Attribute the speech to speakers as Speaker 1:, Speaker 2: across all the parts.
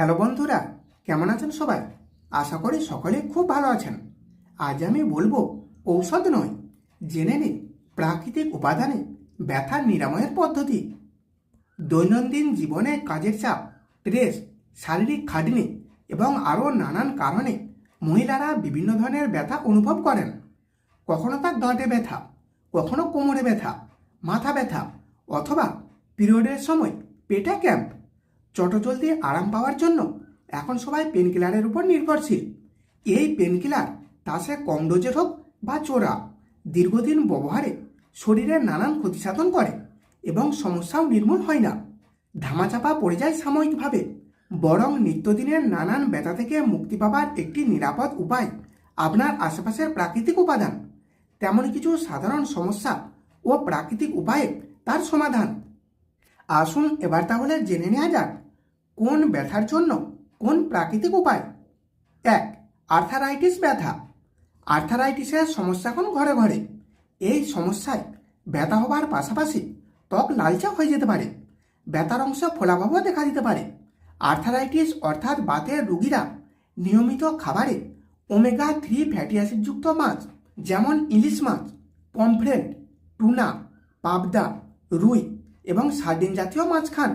Speaker 1: Hello বন্ধুরা, কেমন আছেন সবাই? আশা করি সকলে খুব ভালো আছেন। আজ আমি বলব ঔষধ নয়, জেনে নিন প্রাকৃতিক উপাদানে ব্যথার নিরাময়ের পদ্ধতি। দৈনন্দিন জীবনে কাজের চাপ স্ট্রেস শারীরিক খাটনি এবং আরও নানান কারণে মহিলারা বিভিন্ন ধরনের ব্যথা অনুভব করেন। কখনো তার দাঁটে ব্যথা, কখনো কোমরে ব্যথা, মাথা ব্যথা অথবা পিরিয়ডের সময় পেটে ক্যাম্প চটজলদি আরাম পাওয়ার জন্য এখন সবাই পেনকিলারের উপর নির্ভরশীল। এই পেনকিলার তা সে কম ডোজের হোক বা চোরা, দীর্ঘদিন ব্যবহারে শরীরে নানান ক্ষতিসাধন করে এবং সমস্যাও নির্মূল হয় না। ধামাচাপা পড়ে যায় সাময়িকভাবে। বরং নিত্যদিনের নানান ব্যথা থেকে মুক্তি পাবার একটি নিরাপদ উপায় আপনার আশেপাশের প্রাকৃতিক উপাদান। তেমন কিছু সাধারণ সমস্যা ও প্রাকৃতিক উপায়ে তার সমাধান। আসুন এবার তাহলে জেনে নেওয়া যাক কোন ব্যথার জন্য কোন প্রাকৃতিক উপায়? এক আর্থারাইটিস ব্যথা। আর্থারাইটিসের সমস্যা এখন ঘরে ঘরে। এই সমস্যায় ব্যথা হবার পাশাপাশি ত্বক লালচা হয়ে যেতে পারে। ব্যথার অংশ ফোলাভাবও দেখা দিতে পারে। আর্থারাইটিস অর্থাৎ বাতের রুগীরা নিয়মিত খাবারে ওমেগা থ্রি ফ্যাটি অ্যাসিডযুক্ত মাছ, যেমন ইলিশ মাছ পমফ্রেট টুনা পাবদা, রুই এবং সার্ডিন জাতীয় মাছ খান।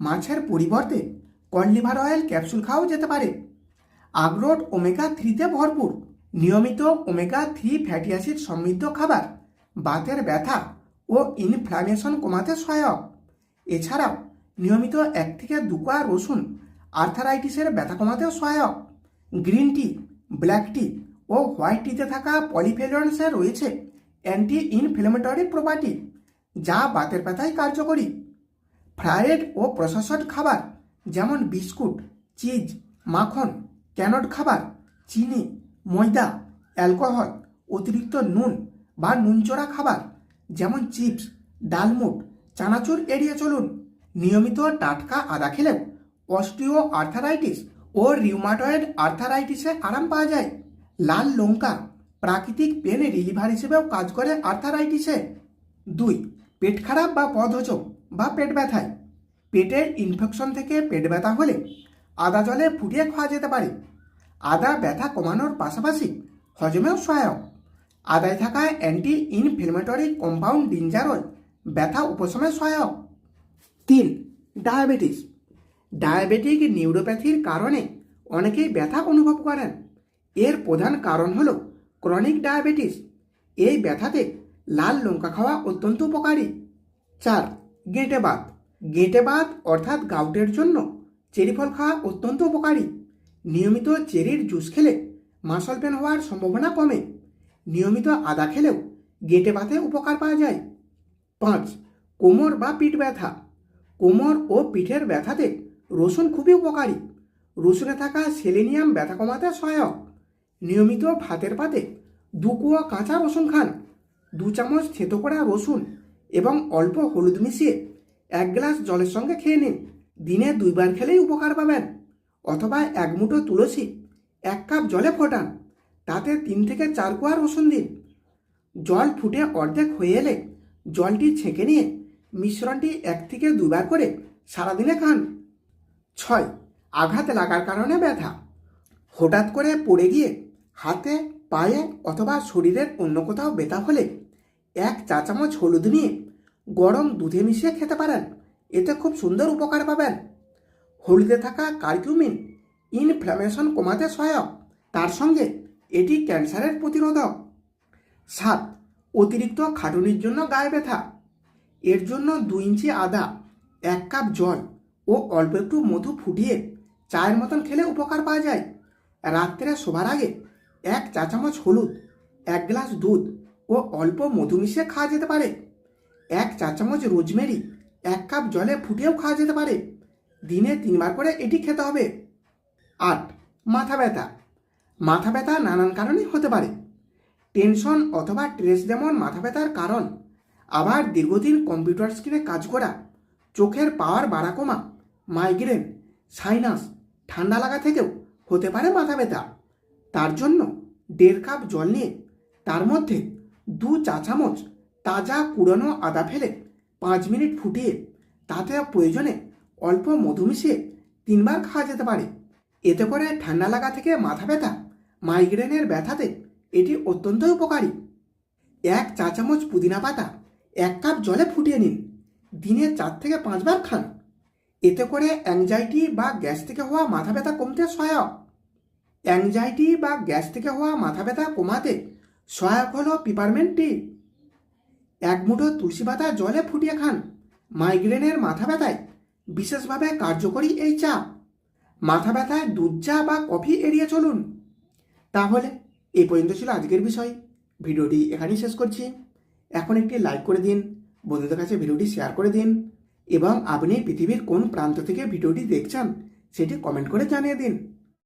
Speaker 1: মাছের পরিবর্তে কনলিভার অয়েল ক্যাপসুল খাওয়াও যেতে পারে। আখরোট ওমেগা থ্রিতে ভরপুর। নিয়মিত ওমেগা থ্রি ফ্যাটি অ্যাসিড সমৃদ্ধ খাবার। বাতের ব্যথা ও ইনফ্লামেশন কমাতে সহায়ক। এছাড়াও নিয়মিত এক থেকে দু রসুন আর্থারাইটিসের ব্যথা কমাতেও সহায়ক। গ্রিন টি ব্ল্যাক টি ও হোয়াইট টিতে থাকা পলিফেলন্সে রয়েছে অ্যান্টি ইনফ্লেমেটরি প্রপার্টি যা বাতের ব্যথায় কার্যকরী। ফ্রায়েড ও প্রসেসড খাবার যেমন বিস্কুট, চিজ, মাখন, ক্যানড খাবার, চিনি, ময়দা, অ্যালকোহল, অতিরিক্ত নুন বা নুনচোড়া খাবার যেমন চিপস, ডালমুট, চানাচুর এড়িয়ে চলুন। নিয়মিত টাটকা আদা খেলেও অস্টিও আর্থারাইটিস ও রিউমাটয়েড আর্থারাইটিসে আরাম পাওয়া যায়। লাল লঙ্কা প্রাকৃতিক পেন রিলিভার হিসেবেও কাজ করে আর্থারাইটিসে। দুই পেট খারাপ বা বদহজম বা পেট ব্যথায়। পেটের ইনফেকশন থেকে পেট ব্যথা হলে আদা জলে ফুটিয়ে খাওয়া যেতে পারে। আদা ব্যথা কমানোর পাশাপাশি হজমেও সহায়ক। আদায় থাকা অ্যান্টি ইনফ্লেমেটরি কম্পাউন্ড ডিঞ্জারল ব্যথা উপশমে সহায়ক। তিন ডায়াবেটিস ডায়াবেটিক নিউরোপ্যাথির কারণে অনেকেই ব্যথা অনুভব করেন। এর প্রধান কারণ হল ক্রনিক ডায়াবেটিস এই ব্যথাতে লাল লঙ্কা খাওয়া অত্যন্ত উপকারী। চার, গেঁটে বাত গেঁটে বাত অর্থাৎ গাউটের জন্য চেরি ফল খাওয়া অত্যন্ত উপকারী। নিয়মিত চেরির জুস খেলে মাসল পেন হওয়ার সম্ভাবনা কমে। নিয়মিত আদা খেলেও গেঁটে বাতে উপকার পাওয়া যায়। পাঁচ, কোমর বা পিঠ ব্যথা। কোমর ও পিঠের ব্যথাতে রসুন খুবই উপকারী। রসুনে থাকা সেলেনিয়াম ব্যথা কমাতে সহায়ক। নিয়মিত ভাতের পাতে দু কুয়া কাঁচা রসুন খান। দু চামচ থেতো করা রসুন এবং অল্প হলুদ মিশিয়ে এক গ্লাস জলের সঙ্গে খেয়ে নিন। দিনে দুইবার খেলেই উপকার পাবেন। অথবা এক মুঠো তুলসী এক কাপ জলে ফোটান। তাতে তিন থেকে চার কুয়া রসুন দিন। জল ফুটে অর্ধেক হয়ে এলে জলটি ছেঁকে নিয়ে মিশ্রণটি এক থেকে দুবার করে সারাদিনে খান। ছয় আঘাত লাগার কারণে ব্যথা। হঠাৎ করে পড়ে গিয়ে হাতে পায়ে অথবা শরীরের অন্য কোথাও ব্যথা হলে এক চা চামচ হলুদ নিয়ে গরম দুধে মিশিয়ে খেতে পারেন। এতে খুব সুন্দর উপকার পাবেন। হলুদে থাকা কার্কিউমিন ইনফ্লামেশন কমাতে সহায়ক। তার সঙ্গে এটি ক্যান্সারের প্রতিরোধক। সাত, অতিরিক্ত খাটুনির জন্য গায়ে ব্যথা। এর জন্য দুই ইঞ্চি আদা, এক কাপ জল ও অল্প একটু মধু ফুটিয়ে চায়ের মতন খেলে উপকার পাওয়া যায়। রাত্রে শোবার আগে এক চা চামচ হলুদ, এক গ্লাস দুধ ও অল্প মধু মিশিয়ে খাওয়া যেতে পারে। এক চা চামচ রোজমেরি, এক কাপ জলে ফুটিয়েও খাওয়া যেতে পারে। দিনে তিনবার করে এটি খেতে হবে। আট, মাথা ব্যথা। মাথা ব্যথা নানান কারণে হতে পারে। টেনশন অথবা স্ট্রেস যেমন মাথা ব্যথার কারণ, আবার দীর্ঘদিন কম্পিউটার স্ক্রিনে কাজ করা, চোখের পাওয়ার বাড়া কমা, মাইগ্রেন, সাইনাস, ঠান্ডা লাগা থেকেও হতে পারে মাথা ব্যথা। তার জন্য দেড় কাপ জল নিয়ে তার মধ্যে দু চা চামচ তাজা কুড়নো আদা ফেলে পাঁচ মিনিট ফুটিয়ে তাতে প্রয়োজনে অল্প মধু মিশিয়ে তিনবার খাওয়া যেতে পারে। এতে করে ঠান্ডা লাগা থেকে মাথা ব্যথা, মাইগ্রেনের ব্যথাতে এটি অত্যন্ত উপকারী। এক চা চামচ পুদিনা পাতা এক কাপ জলে ফুটিয়ে নিন। দিনে চার থেকে পাঁচবার খান। এতে করে অ্যাংজাইটি বা গ্যাস থেকে হওয়া মাথা ব্যথা কমতে সহায়ক। অ্যাংজাইটি বা গ্যাস থেকে হওয়া মাথা ব্যথা কমাতে সহায়ক হলো পিপারমেন্ট টি এক মুঠো তুলসী পাতা জলে ফুটিয়ে খান। মাইগ্রেনের মাথা ব্যথায় বিশেষভাবে কার্যকরী এই চা মাথা ব্যথায় দুধ, চা বা কফি এড়িয়ে চলুন। তাহলে এই পর্যন্ত ছিল আজকের বিষয়। ভিডিওটি এখানেই শেষ করছি। এখন একটি লাইক করে দিন, বন্ধুদের কাছে ভিডিওটি শেয়ার করে দিন, এবং আপনি পৃথিবীর কোন প্রান্ত থেকে ভিডিওটি দেখছেন সেটি কমেন্ট করে জানিয়ে দিন।